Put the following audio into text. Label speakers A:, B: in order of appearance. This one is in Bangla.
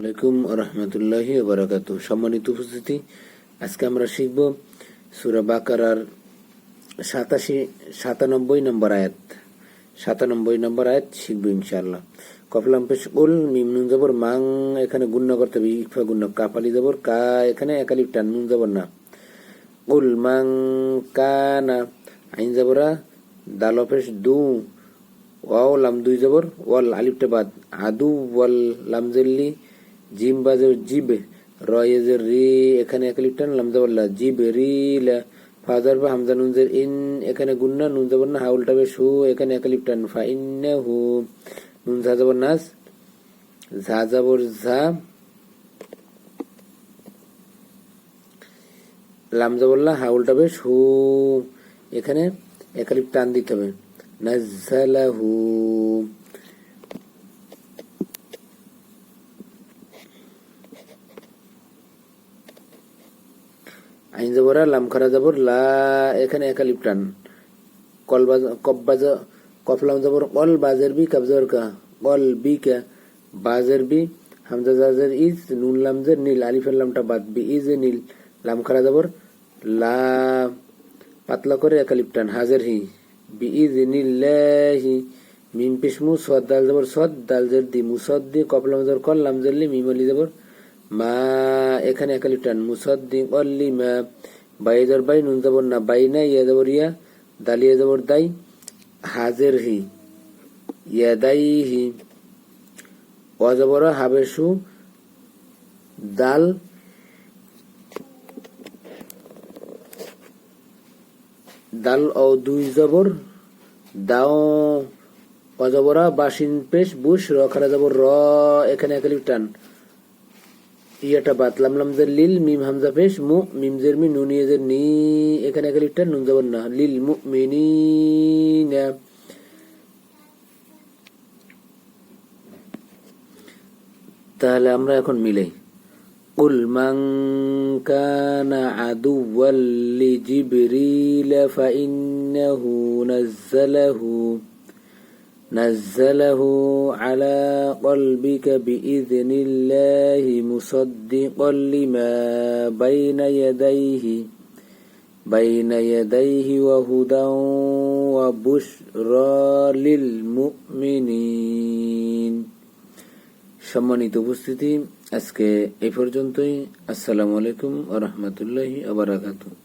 A: আলাইকুম রহমতুল্লাহি বারাকাতু সম্মানিত উপস্থিতি, আজকে আমরা শিখব সুরা বাকারার সাতাশি, সাতানব্বই নম্বর আয়াত। সাতানব্বই নম্বর আয়াত শিখব ইনশাআল্লাহ। কফলাম পেশ উল মিম নুন জবর মাং, এখানে গুণ্য করতে হবে ইফা গুণ্য কাপালি জবর, কা এখানে একালিপ টান, নুন জবর না। উল মাং কানা, আইন জবরা দাল পেশ দু, ওয়াও লাম দুই জবর, ওয়াল আলিফটা বাদ। আদু, ওয়াল লাম জেল্লি জিম বাজের জিব। রয়েজের রি, এখানে একালিপটান লাম জবর লা জিব রি, লা ফাজার বা হামজা নুনজের ইন, এখানে গুন্না নুন জবর না, হাউলটা বেশ হু, এখানে একালিপটান ফা ইন্না হু। নুন ঝা জবর নাস ঝা জবর ঝা। লাম জবল্লা হাউলটা বেশ হু। এখানে একালিপ টান দিতে হবে। নাজ্জালাহু আইন জবরা লাম খারা জবর লা এখানে একালিপ টান কল বাজ কব বাজ কফলাম জবর কল বাজের বি কাবজর কা কল বি কা, বাজের বি, হামজা জাজের ইজ, নুন লামজের নীল, আলিফের লামটা বাদ, বি ইজ এ নীল। লাম খারা জবর লা পাতলা করে একালিপ টান হাজের হি, বি ইজ নীল্লাহি মিম পিসমু সদ দাল জবর সদ দাল জের দি মুসদ দি কফলাম জবর কল লাম জেরলি মিম আলি জবর মা, এখানে একালিপ টান, মুসদ্দিক অল্লি মা বাই জবর বাই, নুন জবর না, বাই না ইয়া জবর ইয়া, দালিয়া জবর দাই, হাজের হি, ইয়া দাই হি অজবর হাবেশু দাল দাল ও দুই জবর, দাও অজবরা বাসিন পেশ, বুশ, র, খারা জবর, র, এখানে একালিপ টান ইয়াটা বাতলাম লামজের লিল মিম হামজা পেশ মু মিম জের মি নুন ইয়েজের নি এখানে একালিপটা নুন যাবেন না লিল মু মিনি তাহলে আমরা এখন মিলাই قل من كان عدوا لجبريل فإنه نزله نزله على قلبك بإذن الله مصدقا لما بين يديه بين يديه وهدى وبشرى للمؤمنين সম্মানিত উপস্থিতি আজকে এই পর্যন্তই আসসালামু আলাইকুম ওয়া রাহমাতুল্লাহি ওয়া বারাকাতুহু